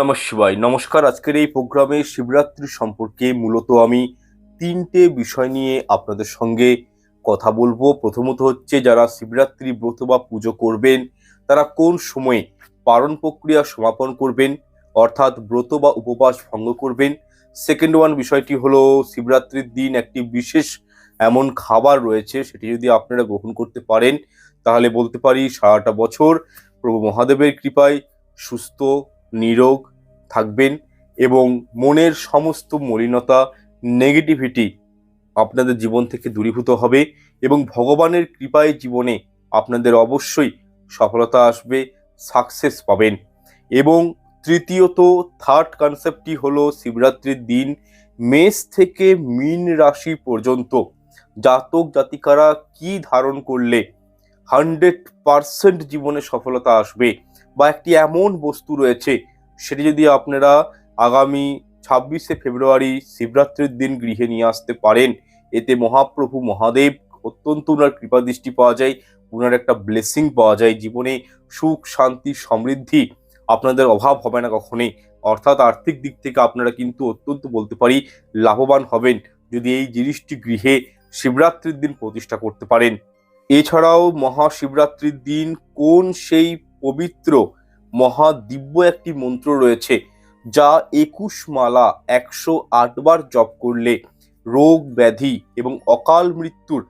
নমঃ শিবায়। নমস্কার, আজকের এই প্রোগ্রামে শিবরাত্রি সম্পর্কে মূলত আমি তিনটে বিষয় নিয়ে আপনাদের সঙ্গে কথা বলব। প্রথমত হচ্ছে, যারা শিবরাত্রি ব্রত বা পুজো করবেন, তারা কোন সময়ে পালন প্রক্রিয়া সমাপন করবেন, অর্থাৎ ব্রত বা উপবাস ভঙ্গ করবেন। সেকেন্ড ওয়ান বিষয়টি হলো, শিবরাত্রির দিন একটি বিশেষ এমন খাবার রয়েছে, সেটি যদি আপনারা গ্রহণ করতে পারেন, তাহলে বলতে পারি সারাটা বছর প্রভু মহাদেবের কৃপায় সুস্থ নিরোগ থাকবেন এবং মনের সমস্ত মলিনতা নেগেটিভিটি আপনাদের জীবন থেকে দূরীভূত হবে এবং ভগবানের কৃপায় জীবনে আপনাদের অবশ্যই সফলতা আসবে সাকসেস পাবেন। এবং তৃতীয়ত থার্ড কনসেপ্টটি হলো শিবরাত্রির দিন, মেষ থেকে মীন রাশি পর্যন্ত জাতক জাতিকারা কি ধারণ করলে হান্ড্রেড পারসেন্ট জীবনে সফলতা আসবে? বা একটি এমন বস্তু রয়েছে, সেটি যদি আপনারা আগামী ছাব্বিশে ফেব্রুয়ারি শিবরাত্রির দিন গৃহে নিয়ে আসতে পারেন। এতে মহাপ্রভু মহাদেব অত্যন্ত ওনার কৃপা দৃষ্টি পাওয়া যায় ওনার একটা ব্লেসিং পাওয়া যায় জীবনে, সুখ, শান্তি, সমৃদ্ধি আপনাদের অভাব হবে না কখনোই। অর্থাৎ আর্থিক দিক থেকে আপনারা কিন্তু অত্যন্ত বলতে পারি লাভবান হবেন, যদি এই জিনিসটি গৃহে শিবরাত্রির দিন প্রতিষ্ঠা করতে পারেন। এছাড়াও মহাশিবরাত্রির দিন কোন সেই পবিত্র, মহাদিব্য একটি মন্ত্র রয়েছে, যা একুশ মালা একশো আটবার জপ করলে রোগ, ব্যাধি এবং অকাল মৃত্যুর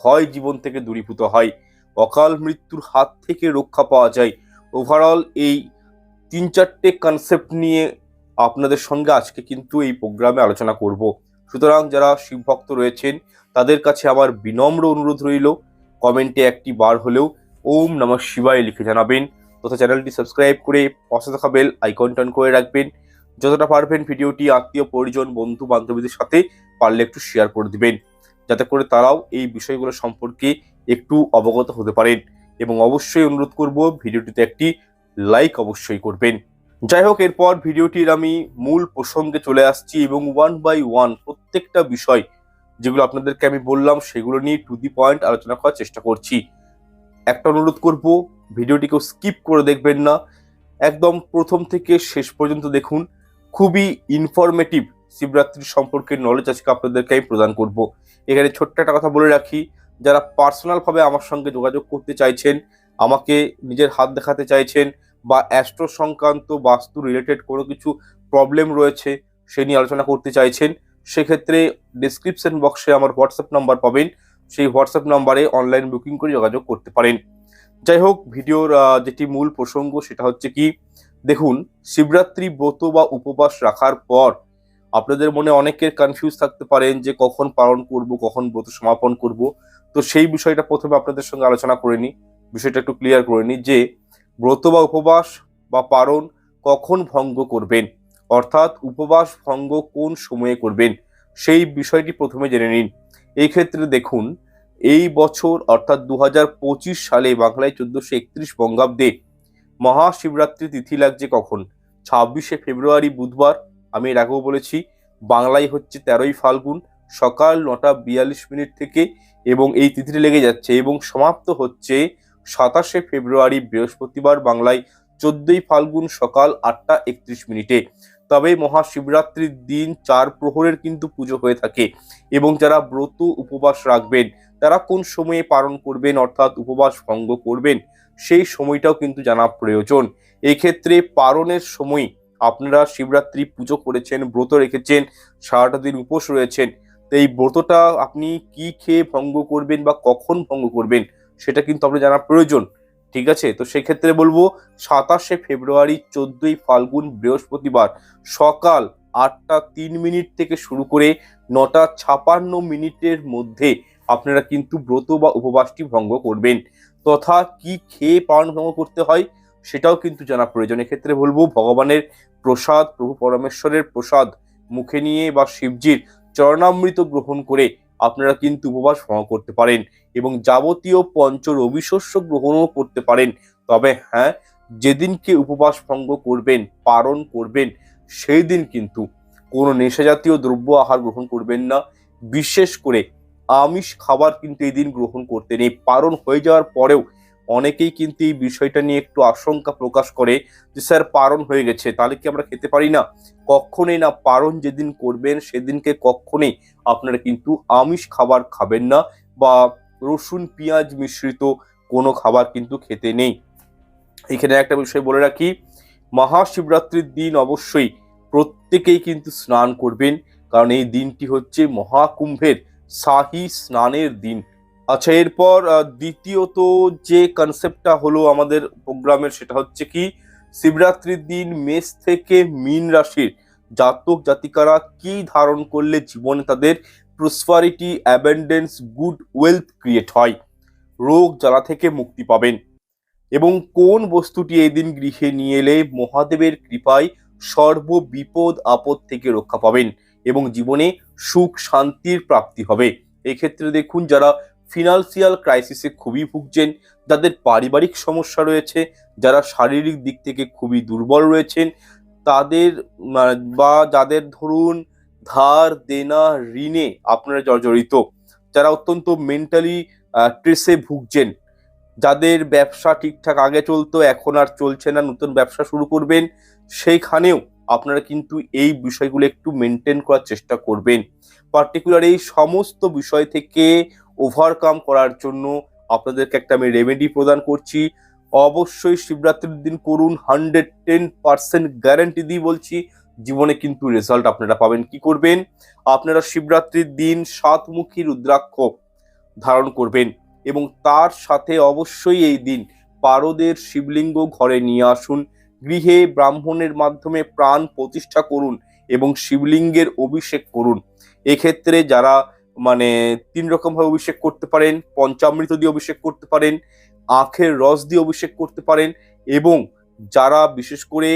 ভয় জীবন থেকে দূরীভূত হয়। অকাল মৃত্যুর হাত থেকে রক্ষা পাওয়া যায়। ওভারঅল এই তিন চারটে কনসেপ্ট নিয়ে আপনাদের সঙ্গে আজকে কিন্তু এই প্রোগ্রামে আলোচনা করব। সুতরাং যারা শিবভক্ত রয়েছেন, তাদের কাছে আমার বিনম্র অনুরোধ রইল। কমেন্টে একটি বার হলেও ওম নমঃ শিবায় লিখে জানাবেন তথা চ্যানেলটি সাবস্ক্রাইব করে পাশে থাকা বেল আইকন টান করে রাখবেন। যতটা পারবেন ভিডিওটি আত্মীয়, পরিজন, বন্ধু, বান্ধবীদের সাথে পারলে একটু শেয়ার করে দিবেন। যাতে করে তারাও এই বিষয়গুলো সম্পর্কে একটু অবগত হতে পারেন। এবং অবশ্যই অনুরোধ করব ভিডিওটিতে একটি লাইক অবশ্যই করবেন। যাই হোক, এরপর ভিডিওটির আমি মূল প্রসঙ্গে চলে আসছি এবং ওয়ান বাই ওয়ান প্রত্যেকটা বিষয় যেগুলো আপনাদেরকে আমি বললাম, সেগুলো নিয়ে টু দি পয়েন্ট আলোচনা করার চেষ্টা করছি। একটা অনুরোধ করব ভিডিওটিকেও স্কিপ করে দেখবেন না। একদম প্রথম থেকে শেষ পর্যন্ত দেখুন। খুবই ইনফরমেটিভ শিবরাত্রি সম্পর্কে নলেজ আজকে আপনাদেরকে আমি প্রদান করব। এখানে ছোট্ট একটা কথা বলে রাখি, যারা পার্সোনালভাবে আমার সঙ্গে যোগাযোগ করতে চাইছেন, আমাকে নিজের হাত দেখাতে চাইছেন বা অ্যাস্ট্রো সংক্রান্ত বাস্তু রিলেটেড কোনো কিছু প্রবলেম রয়েছে, সে নিয়ে আলোচনা করতে চাইছেন, সেক্ষেত্রে ডিসক্রিপশন বক্সে আমার হোয়াটসঅ্যাপ নাম্বার পাবেন। সেই হোয়াটসঅ্যাপ নাম্বারে অনলাইন বুকিং করে যোগাযোগ করতে পারেন। যাই হোক, ভিডিওর যেটি মূল প্রসঙ্গ সেটা হচ্ছে কি, দেখুন, শিবরাত্রি ব্রত বা উপবাস রাখার পর আপনাদের মনে অনেকের কনফিউজ থাকতে পারেন যে কখন পালন করব, কখন ব্রত সমাপন করব। তো সেই বিষয়টা প্রথমে আপনাদের সঙ্গে আলোচনা করে নিই। বিষয়টা একটু ক্লিয়ার করে নিই যে ব্রত বা উপবাস বা পালন কখন ভঙ্গ করবেন? অর্থাৎ উপবাস ভঙ্গ কোন সময়ে করবেন? সেই বিষয়টি প্রথমে জেনে নিন। এই ক্ষেত্রে দেখুন, এই বছর অর্থাৎ দু হাজার পঁচিশ সালে বাংলায় চোদ্দশো একত্রিশ বঙ্গাব্দে মহাশিবরাত্রি তিথি লাগছে কখন? ছাব্বিশে ফেব্রুয়ারি বুধবার, আমি এর আগেও বলেছি, বাংলায় হচ্ছে তেরোই ফাল্গুন, সকাল নটা বিয়াল্লিশ মিনিট থেকে এবং এই তিথিটি লেগে যাচ্ছে এবং সমাপ্ত হচ্ছে সাতাশে ফেব্রুয়ারি বৃহস্পতিবার বাংলায় চোদ্দই ফাল্গুন সকাল আটটা একত্রিশ মিনিটে। তবে মহাশিবরাত্রির দিন চার প্রহরের কিন্তু পুজো হয়ে থাকে এবং যারা ব্রত উপবাস রাখবেন, তারা কোন সময়ে পালন করবেন অর্থাৎ উপবাস ভঙ্গ করবেন, সেই সময়টাও কিন্তু জানা প্রয়োজন। এক্ষেত্রে ক্ষেত্রে পালনের সময় আপনারা শিবরাত্রি পুজো করেছেন, ব্রত রেখেছেন, সারাটা দিন উপোস রয়েছেন, তো এই ব্রতটা আপনি কি খেয়ে ভঙ্গ করবেন বা কখন ভঙ্গ করবেন, সেটা কিন্তু আপনার জানা প্রয়োজন। ঠিক আছে? তো সেক্ষেত্রে বলব সাতাশে ফেব্রুয়ারি চোদ্দই ফাল্গুন বৃহস্পতিবার সকাল আটটা তিন মিনিট থেকে শুরু করে নটা ছাপান্ন মিনিটের মধ্যে আপনারা কিন্তু ব্রত বা উপবাসটি ভঙ্গ করবেন। তথা কি খেয়ে পালন ভঙ্গ করতে হয় সেটাও কিন্তু জানা প্রয়োজন। এক্ষেত্রে বলব ভগবানের প্রসাদ, প্রভু পরমেশ্বরের প্রসাদ, মুখে নিয়ে বা শিবজির চরণামৃত গ্রহণ করে আপনারা কিন্তু উপবাস ভঙ্গ করতে পারেন। এবং যাবতীয় পঞ্চ রবিশস্য গ্রহণও করতে পারেন। তবে হ্যাঁ যেদিনকে উপবাস ভঙ্গ করবেন পালন করবেন সেই দিন কিন্তু কোনো নেশাজাতীয় দ্রব্য আহার গ্রহণ করবেন না। বিশেষ করে আমিষ খাবার কিন্তু এই দিন গ্রহণ করতে নেই। পালন হয়ে যাওয়ার পরেও অনেকেই কিন্তু এই বিষয়টা নিয়ে একটু আশঙ্কা প্রকাশ করে যে, স্যার, পারণ হয়ে গেছে, তাহলে কি আমরা খেতে পারি না? কখনোই না, পারণ যেদিন করবেন, সেদিনকে কখনোই আপনারা কিন্তু আমিষ খাবার খাবেন না বা রসুন, পেঁয়াজ মিশ্রিত কোনো খাবার কিন্তু খেতে নেই। এখানে একটা বিষয় বলে রাখি, মহাশিবরাত্রির দিন অবশ্যই প্রত্যেকেই কিন্তু স্নান করবেন, কারণ এই দিনটি হচ্ছে মহাকুম্ভের শাহী স্নানের দিন। আচ্ছা এরপর দ্বিতীয়ত যে কনসেপ্টটা হলো আমাদের প্রোগ্রামের সেটা হচ্ছে কি, শিবরাত্রির দিন মেষ থেকে মীন রাশির জাতক জাতিকারা কি ধারণ করলে জীবনে তাদের prosperity abundance good wealth create হয়। রোগ জ্বালা থেকে মুক্তি পাবেন। এবং কোন বস্তুটি এই দিন গৃহে নিয়ে এলে মহাদেবের কৃপায় সর্ব বিপদ, আপদ থেকে রক্ষা পাবেন এবং জীবনে সুখ, শান্তির প্রাপ্তি হবে। এক্ষেত্রে দেখুন, যারা ফিনান্সিয়াল ক্রাইসিসে খুবই ভুগছেন, যাদের পারিবারিক সমস্যা রয়েছে, যারা শারীরিক দিক থেকে খুবই দুর্বল রয়েছেন, তাদের বা যাদের ধরুন ধার দেনা ঋণে আপনারা জর্জরিত যারা অত্যন্ত মেন্টালি ট্রেসে ভুগছেন, যাদের ব্যবসা ঠিকঠাক আগে চলতো, এখন আর চলছে না, নতুন ব্যবসা শুরু করবেন, সেইখানেও আপনারা কিন্তু এই বিষয়গুলো একটু মেনটেন করার চেষ্টা করবেন। পার্টিকুলার এই সমস্ত বিষয় থেকে ওভারকাম করার জন্য আপনাদেরকে একটা আমি রেমেডি প্রদান করছি। অবশ্যই শিবরাত্রির দিন করুন হান্ড্রেড টেন পার্সেন্ট গ্যারান্টি দিয়ে বলছি জীবনে কিন্তু রেজাল্ট আপনারা পাবেন। কি করবেন? আপনারা শিবরাত্রির দিন সাতমুখী রুদ্রাক্ষ ধারণ করবেন এবং তার সাথে অবশ্যই এই দিন পারদের শিবলিঙ্গ ঘরে নিয়ে আসুন। গৃহে ব্রাহ্মণের মাধ্যমে প্রাণ প্রতিষ্ঠা করুন এবং শিবলিঙ্গের অভিষেক করুন। এক্ষেত্রে যারা মানে তিন রকম ভাবে অভিষেক করতে পারেন, পঞ্চামৃত দিয়ে অভিষেক করতে পারেন, আখের রস দিয়ে অভিষেক করতে পারেন এবং যারা বিশেষ করে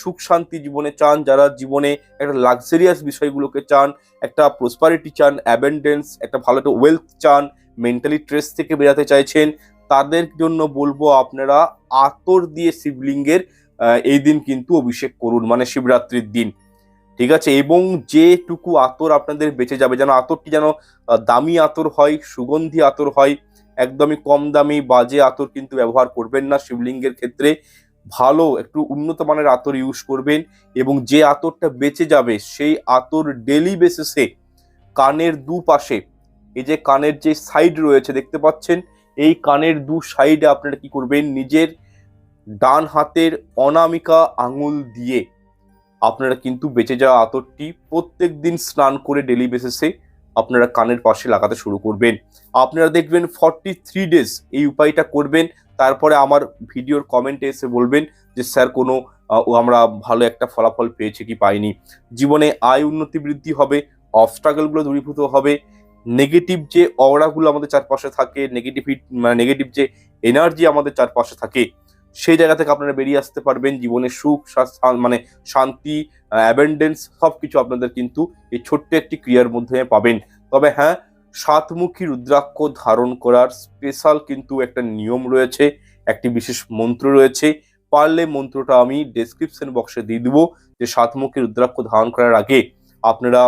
সুখ শান্তি জীবনে চান, যারা জীবনে একটা লাক্সারিয়াস বিষয়গুলোকে চান, একটা প্রসপারিটি চান অ্যাবেন্ডেন্স একটা ভালো একটা ওয়েলথ চান মেন্টালি স্ট্রেস থেকে বেরাতে চাইছেন, তাদের জন্য বলব আপনারা আতর দিয়ে শিবলিঙ্গের এই দিন কিন্তু অভিষেক করুন মানে শিবরাত্রির দিন। ঠিক আছে? এবং যেটুকু আতর আপনাদের বেঁচে যাবে, যেন আতরটি যেন দামি আতর হয়, সুগন্ধি আতর হয়, একদমই কম দামি বাজে আতর কিন্তু ব্যবহার করবেন না শিবলিঙ্গের ক্ষেত্রে। ভালো, একটু উন্নত মানের আতর ইউজ করবেন এবং যে আতরটা বেঁচে যাবে সেই আতর ডেলি বেসিসে কানের দুপাশে, এই যে কানের যে সাইড রয়েছে দেখতে পাচ্ছেন, এই কানের দু সাইডে আপনারা কি করবেন? নিজের ডান হাতের অনামিকা আঙুল দিয়ে আপনারা কিন্তু বেঁচে যাওয়া আতরটি প্রত্যেক দিন স্নান করে ডেলি বেসিসে আপনারা কানের পাশে লাগাতে শুরু করবেন। আপনারা দেখবেন ফর্টি থ্রি ডেজ এই উপায়টা করবেন। তারপরে আমার ভিডিওর কমেন্টে এসে বলবেন যে, স্যার, কোনো আমরা ভালো একটা ফলাফল পেয়েছি কি পাইনি? জীবনে আয় উন্নতি বৃদ্ধি হবে অবস্ট্রাগলগুলো দূরীভূত হবে। নেগেটিভ যে অরাগুলো আমাদের চারপাশে থাকে নেগেটিভ মানে নেগেটিভ যে এনার্জি আমাদের চারপাশে থাকে সেই জায়গা থেকে আপনারা বেরিয়ে আসতে পারবেন। জীবনে সুখ মানে শান্তি অ্যাবেন্ডেন্স সব কিছু আপনাদের কিন্তু এই ছোট্ট একটি ক্রিয়ার মধ্যে পাবেন। তবে হ্যাঁ সাতমুখী রুদ্রাক্ষ ধারণ করার স্পেশাল কিন্তু একটা নিয়ম রয়েছে, একটি বিশেষ মন্ত্র রয়েছে। পারলে মন্ত্রটা আমি ডেসক্রিপশন বক্সে দিয়ে দিব যে সাতমুখী রুদ্রাক্ষ ধারণ করার আগে আপনারা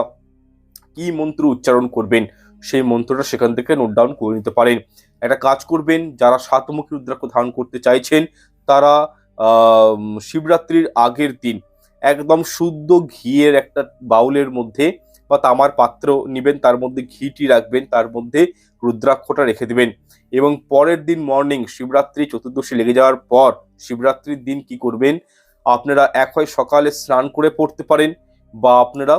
কি মন্ত্র উচ্চারণ করবেন, সেই মন্ত্রটা সেখান থেকে নোট ডাউন করে নিতে পারেন। একটা কাজ করবেন, যারা সাতমুখী রুদ্রাক্ষ ধারণ করতে চাইছেন তারা শিবরাত্রির আগের দিন একদম শুদ্ধ ঘিয়ের একটা বাউলের মধ্যে বা তামার পাত্র নেবেন, তার মধ্যে ঘিটি রাখবেন, তার মধ্যে রুদ্রাক্ষটা রেখে দেবেন। এবং পরের দিন মর্নিং শিবরাত্রি চতুর্দশী লেগে যাওয়ার পর শিবরাত্রির দিন কি করবেন? আপনারা এক হয় সকালে স্নান করে পড়তে পারেন বা আপনারা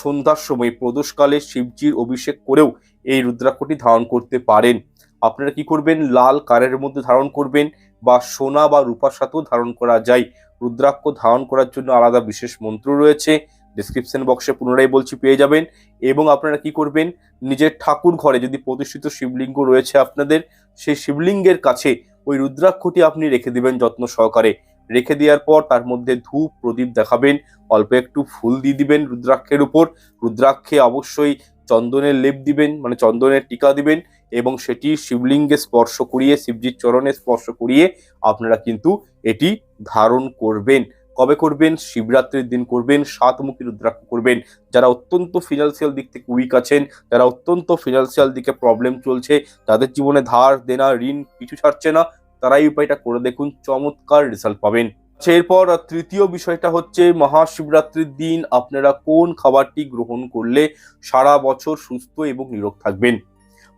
সন্ধ্যার সময় প্রদোষকালে শিবজির অভিষেক করেও এই রুদ্রাক্ষটি ধারণ করতে পারেন। আপনারা কি করবেন? লাল কারের মধ্যে ধারণ করবেন বা সোনা বা রূপার সাথেও ধারণ করা যায়। রুদ্রাক্ষ ধারণ করার জন্য আলাদা বিশেষ মন্ত্র রয়েছে। ডিসক্রিপশন বক্সে পুনরায় বলছি, পেয়ে যাবেন। এবং আপনারা কি করবেন? নিজের ঠাকুর ঘরে যদি প্রতিষ্ঠিত শিবলিঙ্গ রয়েছে আপনাদের, সেই শিবলিঙ্গের কাছে ওই রুদ্রাক্ষটি আপনি রেখে দিবেন যত্ন সহকারে। রেখে দেওয়ার পর তার মধ্যে ধূপ, প্রদীপ দেখাবেন। অল্প একটু ফুল দিয়ে দিবেন রুদ্রাক্ষের উপর। রুদ্রাক্ষে অবশ্যই চন্দনের লেপ দিবেন মানে চন্দনের টিকা দিবেন এবং সেটি শিবলিঙ্গে স্পর্শ করিয়ে, শিবজির চরণে স্পর্শ করিয়ে আপনারা কিন্তু এটি ধারণ করবেন। কবে করবেন? শিবরাত্রির দিন করবেন, সাতমুখী রুদ্রাক্ষ করবেন। যারা অত্যন্ত ফিনান্সিয়াল দিক থেকে উইক আছেন, যারা অত্যন্ত ফিনান্সিয়াল দিকে প্রবলেম চলছে, তাদের জীবনে ধার দেনা, ঋণ কিছু ছাড়ছে না তারা এই উপায়টা করে দেখুন, চমৎকার রেজাল্ট পাবেন। এরপর তৃতীয় বিষয়টা হচ্ছে মহাশিবরাত্রির দিন, আপনারা কোন খাবারটি গ্রহণ করলে সারা বছর সুস্থ এবং নিরোগ থাকবেন?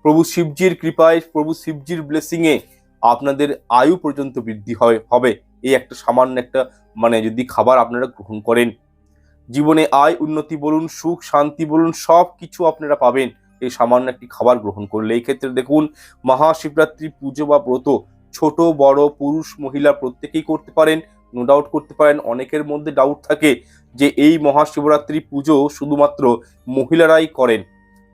প্রভু শিবজির কৃপায়, প্রভু শিবজির ব্লেসিং এ আপনাদের আয়ু পর্যন্ত বৃদ্ধি হয়, হবে। এই একটা সামান্য একটা মানে যদি খাবার আপনারা গ্রহণ করেন। জীবনে আয়, উন্নতি বলুন, সুখ, শান্তি বলুন, সব কিছু আপনারা পাবেন। এই সামান্য একটি খাবার গ্রহণ করলে। এই ক্ষেত্রে দেখুন, মহাশিবরাত্রি পুজো বা ব্রত ছোট, বড়, পুরুষ, মহিলা প্রত্যেকেই করতে পারেন। নো ডাউট করতে পারেন, অনেকের মধ্যে ডাউট থাকে যে এই মহাশিবরাত্রি পুজো শুধুমাত্র মহিলারাই করেন।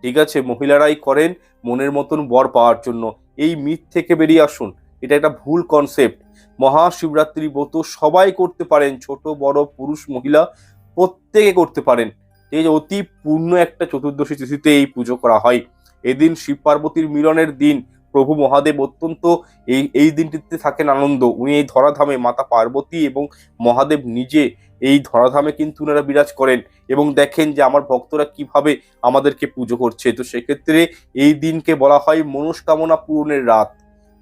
ঠিক আছে, মহিলারাই করেন মনের মতন বর পাওয়ার জন্য। এই মিথ থেকে বেরিয়ে আসুন, এটা একটা ভুল কনসেপ্ট মহাশিবরাত্রি ব্রত সবাই করতে পারেন, ছোট, বড়, পুরুষ, মহিলা প্রত্যেকে করতে পারেন। এই যে অতি পূর্ণ একটা চতুর্দশী তিথিতে এই পুজো করা হয়। এদিন শিব পার্বতীর মিলনের দিন প্রভু মহাদেব অত্যন্ত এই এই দিনটিতে থাকেন আনন্দ। উনি এই ধরাধামে মাতা পার্বতী এবং মহাদেব নিজে এই ধরাধামে কিন্তু ওনারা বিরাজ করেন এবং দেখেন যে আমার ভক্তরা কীভাবে আমাদেরকে পুজো করছে। তো সেক্ষেত্রে এই দিনকে বলা হয় মনস্কামনা পূরণের রাত।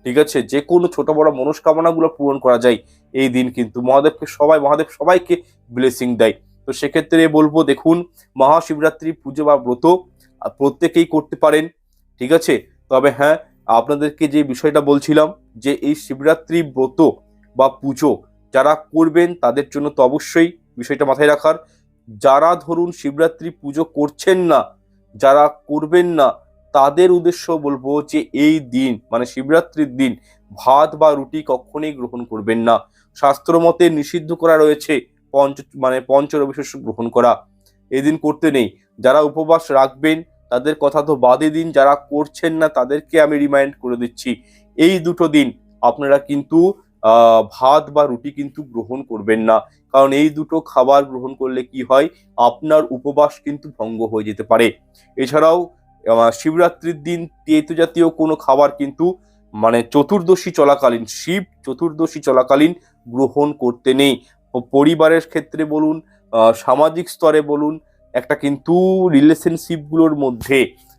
ঠিক আছে? যে কোনো ছোট বড় মনস্কামনাগুলো পূরণ করা যায় এই দিন কিন্তু। মহাদেবকে সবাই, মহাদেব সবাইকে ব্লেসিং দেয়। তো সেক্ষেত্রে বলব, দেখুন মহাশিবরাত্রি পুজো বা ব্রত প্রত্যেকেই করতে পারেন। ঠিক আছে? তবে হ্যাঁ আপনাদেরকে যে বিষয়টা বলছিলাম যে এই শিবরাত্রি ব্রত বা পুজো যারা করবেন তাদের জন্য তো অবশ্যই বিষয়টা মাথায় রাখার। যারা ধরুন শিবরাত্রি পুজো করছেন না, যারা করবেন না, তাদের উদ্দেশ্য বলব যে এই দিন মানে শিবরাত্রির দিন ভাত বা রুটি কখনোই গ্রহণ করবেন না। শাস্ত্র মতে নিষিদ্ধ করা রয়েছে পঞ্চ মানে পঞ্চ পঞ্চরবিশেষ গ্রহণ করা। এদিন করতে নেই। যারা উপবাস রাখবেন তাদের কথা তো বাদে দিন, যারা করছেন না তাদেরকে আমি রিমাইন্ড করে দিচ্ছি। এই দুটো দিন আপনারা কিন্তু ভাত বা রুটি কিন্তু গ্রহণ করবেন না। কারণ এই দুটো খাবার গ্রহণ করলে কি হয়? আপনার উপবাস কিন্তু ভঙ্গ হয়ে যেতে পারে। এছাড়াও শিবরাত্রির দিন তেতো জাতীয় কোনো খাবার কিন্তু মানে চতুর্দশী চলাকালীন, শিব চতুর্দশী চলাকালীন গ্রহণ করতে নেই। পরিবারের ক্ষেত্রে বলুন সামাজিক স্তরে বলুন একটা কিন্তু রিলেশনশিপগুলোর মধ্যে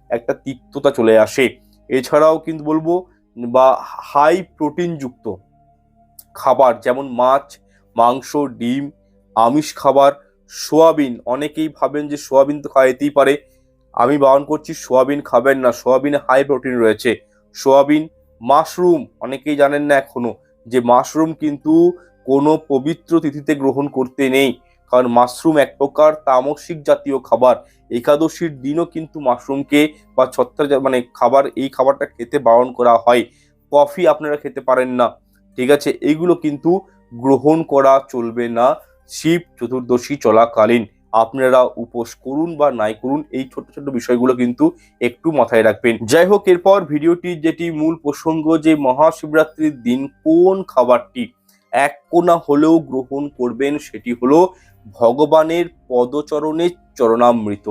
একটা তিক্ততা চলে আসে। এছাড়াও কিন্তু বলব, বা হাই প্রোটিনযুক্ত খাবার যেমন মাছ, মাংস, ডিম, আমিষ খাবার, সোয়াবিন, অনেকেই ভাবেন যে সোয়াবিন তো খাইতেই পারে। আমি বারণ করছি সোয়াবিন খাবেন না, সোয়াবিনে হাই প্রোটিন রয়েছে। সোয়াবিন মাশরুম অনেকেই জানেন না এখনও, যে মাশরুম কিন্তু কোনো পবিত্র তিথিতে গ্রহণ করতে নেই। কারণ মাশরুম এক প্রকার তামসিক জাতীয় খাবার। একাদশীর দিনও কিন্তু মাশরুমকে বা ছত্রাক মানে খাবার, এই খাবারটা খেতে বারণ করা হয়। কফি আপনারা খেতে পারেন না। ঠিক আছে? এইগুলো কিন্তু গ্রহণ করা চলবে না। শিব চতুর্দশী চলাকালীন। আপনারা উপোস করুন বা নাই করুন, এই ছোট ছোট বিষয়গুলো কিন্তু একটু মাথায় রাখবেন। যাই হোক, এরপর ভিডিওটি যেটি মূল প্রসঙ্গ যে মহাশিবরাত্রির দিন কোন খাবারটি এক কোনা হলেও গ্রহণ করবেন সেটি হলো ভগবানের পদচরণের চরণামৃত।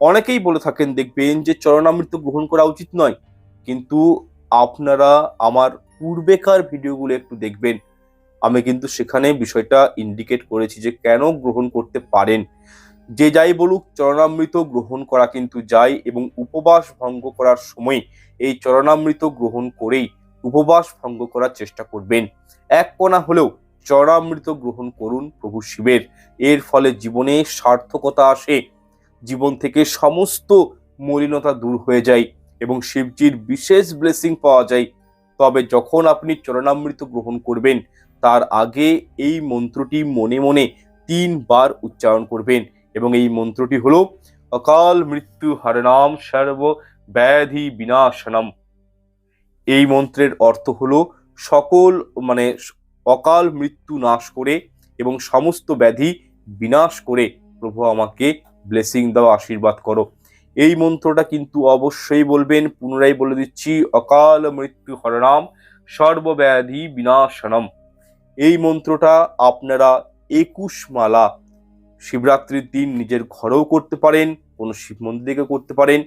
অনেকেই বলে থাকেন, দেখবেন যে চরণামৃত গ্রহণ করা উচিত নয়। কিন্তু আপনারা আমার পূর্বেকার ভিডিওগুলো একটু দেখবেন। আমি কিন্তু সেখানে বিষয়টা ইন্ডিকেট করেছি যে কেন গ্রহণ করতে পারেন। যে যাই বলুক, চরণামৃত গ্রহণ করা কিন্তু যায় এবং উপবাস ভঙ্গ করার সময় এই চরণামৃত গ্রহণ করেই উপবাস ভঙ্গ করার চেষ্টা করবেন। এক কোনা হলেও চরামৃত গ্রহণ করুন প্রভু শিবের। এর ফলে জীবনে সার্থকতা আসে। জীবন থেকে সমস্ত মলিনতা দূর হয়ে যায় এবং শিবজির বিশেষ ব্লেসিং পাওয়া যায়। তবে যখন আপনি চরণামৃত গ্রহণ করবেন, তার আগে এই মন্ত্রটি মনে মনে তিনবার উচ্চারণ করবেন এবং এই মন্ত্রটি হল, অকাল মৃত্যু হরনাম সর্ব ব্যাধি বিনাশনম। এই মন্ত্রের অর্থ হলো সকল মানে অকাল মৃত্যু নাশ করে এবং সমস্ত ব্যাধি বিনাশ করে। প্রভু আমাকে ব্লেসিং দাও, আশীর্বাদ করো। এই মন্ত্রটা কিন্তু অবশ্যই বলবেন, পুনরায় বলে দিচ্ছি, অকাল মৃত্যু হরনাম, সর্বব্যাধি বিনাশনম। এই মন্ত্রটা আপনারা একুশ মালা শিবরাত্রির দিন নিজের ঘরেও করতে পারেন, কোনো শিব মন্দিরে করতে পারেন।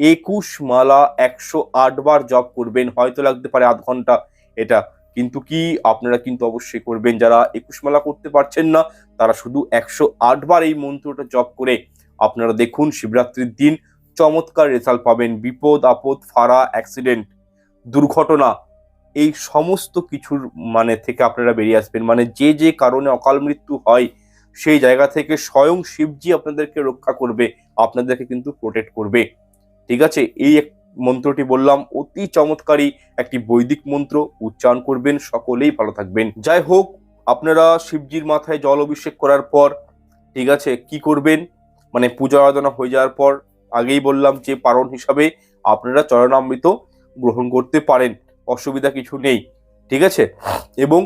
একুশ মালা একশো আট বার জপ করবেন, হয়তো লাগতে পারে আধ ঘণ্টা এটা। কিন্তু কি আপনারা কিন্তু অবশ্যই করবেন, যারা একুশ মালা করতে পারছেন না, তারা শুধু একশো বার এই মন্ত্রটা জপ করে আপনারা দেখুন শিবরাত্রির দিন চমৎকার রেজাল্ট পাবেন। বিপদ, আপদ ফাড়া অ্যাক্সিডেন্ট দুর্ঘটনা, এই সমস্ত কিছুর মানে থেকে আপনারা বেরিয়ে আসবেন। মানে যে যে কারণে অকাল মৃত্যু হয়, সেই জায়গা থেকে স্বয়ং শিবজি আপনাদেরকে রক্ষা করবে, আপনাদেরকে কিন্তু প্রোটেক্ট করবে। ঠিক আছে? এই এক মন্ত্রটি বললাম, অতি চমৎকারী একটি বৈদিক মন্ত্র। উচ্চারণ করবেন, সকলেই ভালো থাকবেন। যাই হোক, আপনারা শিবজির মাথায় জল অভিষেক করার পর, ঠিক আছে, কি করবেন? মানে পূজা আরাধনা হয়ে যাওয়ার পর, আগেই বললাম যে পারণ হিসাবে আপনারা চরণামৃত গ্রহণ করতে পারেন, অসুবিধা কিছু নেই, ঠিক আছে? এবং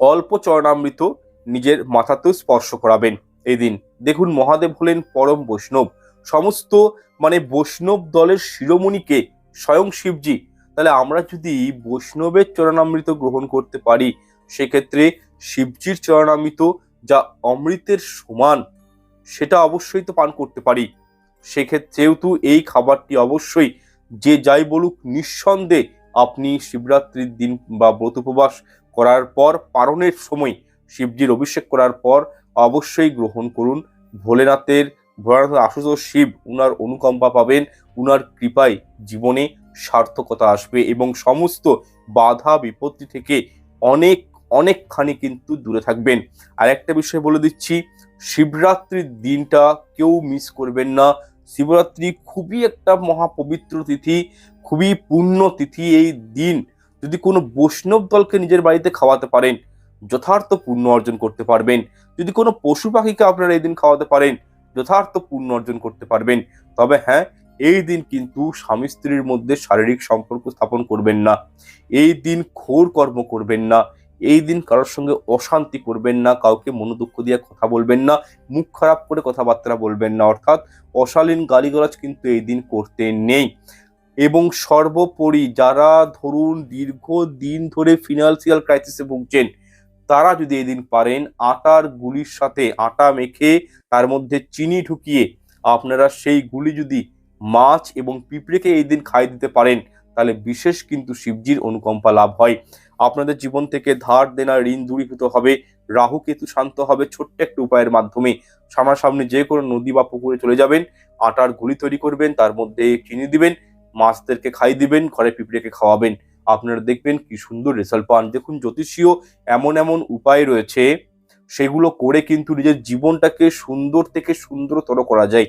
অল্প চরণামৃত নিজের মাথাতেও স্পর্শ করাবেন, এই দিন। দেখুন, মহাদেব হলেন পরম বৈষ্ণব। সমস্ত মানে বৈষ্ণব দলের শিরোমণিকে স্বয়ং শিবজি। তাহলে আমরা যদি বৈষ্ণবের চরণামৃত গ্রহণ করতে পারি, সেক্ষেত্রে শিবজির চরণামৃত যা অমৃতের সমান, সেটা অবশ্যই তো পান করতে পারি। সেক্ষেত্রেও তো এই খাবারটি অবশ্যই, যে যাই বলুক নিঃসন্দেহে আপনি শিবরাত্রির দিন বা ব্রত উপবাস করার পর, পারণের সময় শিবজির অভিষেক করার পর অবশ্যই গ্রহণ করুন। ভোলেনাথের ভোলানাথ আশুতোষ শিব উনার অনুকম্পা পাবেন, উনার কৃপায় জীবনে সার্থকতা আসবে এবং সমস্ত বাধা বিপত্তি থেকে অনেক, অনেকখানি কিন্তু দূরে থাকবেন। আর একটা বিষয় বলে দিচ্ছি, শিবরাত্রির দিনটা কেউ মিস করবেন না। শিবরাত্রি খুবই একটা মহাপবিত্র তিথি, খুবই পূর্ণ তিথি এই দিন। যদি কোনো বৈষ্ণব দলকে নিজের বাড়িতে খাওয়াতে পারেন, যথার্থ পুণ্য অর্জন করতে পারবেন। যদি কোনো পশু পাখিকে আপনারা এই দিন খাওয়াতে পারেন যথার্থ পুণ্য অর্জন করতে পারবেন। তবে হ্যাঁ এই দিন কিন্তু স্বামী স্ত্রীর মধ্যে শারীরিক সম্পর্ক স্থাপন করবেন না। এই দিন ঘোর কর্ম করবেন না। এই দিন কারোর সঙ্গে অশান্তি করবেন না, কাউকে মনোদুঃখ দিয়ে কথা বলবেন না, মুখ খারাপ করে কথাবার্তা বলবেন না। অর্থাৎ অশালীন গালিগালাজ কিন্তু এই দিন করতে নেই। এবং সর্বোপরি যারা ধরুন দীর্ঘ দিন ধরে ফিনান্সিয়াল ক্রাইসিসে ভুগছেন তারা যদি এই দিন পারেন, আটার গুলির সাথে আটা মেখে তার মধ্যে চিনি ঢুকিয়ে আপনারা সেই গুলি যদি মাছ এবং পিঁপড়েকে এই দিন খাই দিতে পারেন, তাহলে বিশেষ কিন্তু শিবজির অনুকম্পা লাভ হয়। আপনাদের জীবন থেকে ধার দেনা ঋণ দূরীভূত হবে, রাহু কেতু শান্ত হবে ছোট্ট একটা উপায়ের মাধ্যমে। সামনাসামনি যে কোনো নদী বা পুকুরে চলে যাবেন, আটার গুলি তৈরি করবেন, তার মধ্যে চিনি দিবেন, মাছদেরকে খাই দিবেন, ঘরে পিঁপড়েকে খাওয়াবেন। আপনারা দেখবেন কি সুন্দর রেজাল্ট পান। দেখুন জ্যোতিষীয় এমন এমন উপায় রয়েছে, সেগুলো করে কিন্তু নিজের জীবনটাকে সুন্দর থেকে সুন্দরতর করা যায়।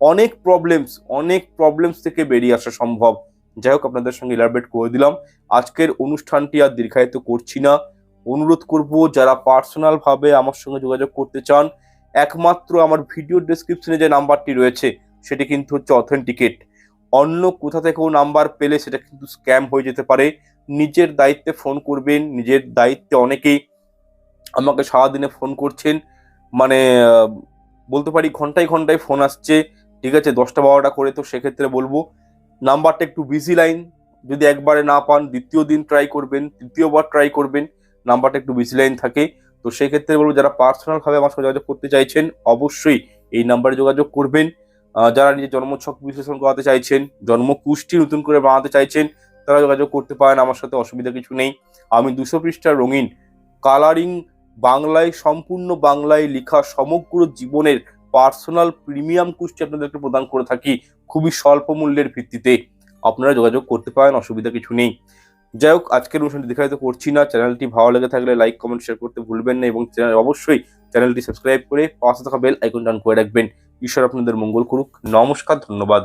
অনেক প্রবলেমস অনেক প্রবলেমস থেকে বেরিয়ে আসা সম্ভব। যাই হোক, আপনাদের সঙ্গে ইলাবরেট করে দিলাম। আজকের অনুষ্ঠানটি আর দীর্ঘায়িত করছি না। অনুরোধ করব, যারা পার্সোনাল ভাবে আমার সঙ্গে যোগাযোগ করতে চান, একমাত্র আমার ভিডিও ডেসক্রিপশনে যে নাম্বারটি রয়েছে, সেটি কিন্তু হচ্ছে অথেন্টিকেট অন্য কোথা থেকেও নাম্বার পেলে সেটা কিন্তু স্ক্যাম হয়ে যেতে পারে। নিজের দায়িত্বে ফোন করবেন, নিজের দায়িত্বে অনেকেই আমাকে সারাদিনে ফোন করছেন। মানে বলতে পারি ঘন্টায় ঘন্টায় ফোন আসছে। ঠিক আছে, দশটা বারোটা করে তো সেক্ষেত্রে বলব। নাম্বারটা একটু বিজি লাইন যদি একবারে না পান, দ্বিতীয় দিন ট্রাই করবেন, তৃতীয়বার ট্রাই করবেন, নাম্বারটা একটু বিজি লাইন থাকে। তো সেক্ষেত্রে বলব, যারা পার্সোনালভাবে আমার সঙ্গে যোগাযোগ করতে চাইছেন, অবশ্যই এই নাম্বারে যোগাযোগ করবেন। যারা নিজের জন্মছক বিশ্লেষণ করাতে চাইছেন জন্ম কুষ্টি নতুন করে বানাতে চাইছেন, তারা যোগাযোগ করতে পারেন, আমার সাথে অসুবিধা কিছু নেই। আমি দুশো পৃষ্ঠার রঙিন, কালারিং বাংলায়, সম্পূর্ণ বাংলায় লেখা সমগ্র জীবনের পার্সোনাল প্রিমিয়াম কুষ্টি আপনাদেরকে প্রদান করে থাকি খুবই স্বল্প মূল্যের ভিত্তিতে। আপনারা যোগাযোগ করতে পারেন, অসুবিধা কিছু নেই। যাই হোক, আজকের অনুষ্ঠানটি দেখাতে করছি না। চ্যানেলটি ভালো লেগে থাকলে লাইক, কমেন্ট শেয়ার করতে ভুলবেন না এবং অবশ্যই চ্যানেলটি সাবস্ক্রাইব করে পাশে থাকা বেল আইকন ডান করে রাখবেন। ঈশ্বর আপনাদের মঙ্গল করুক। নমস্কার ধন্যবাদ।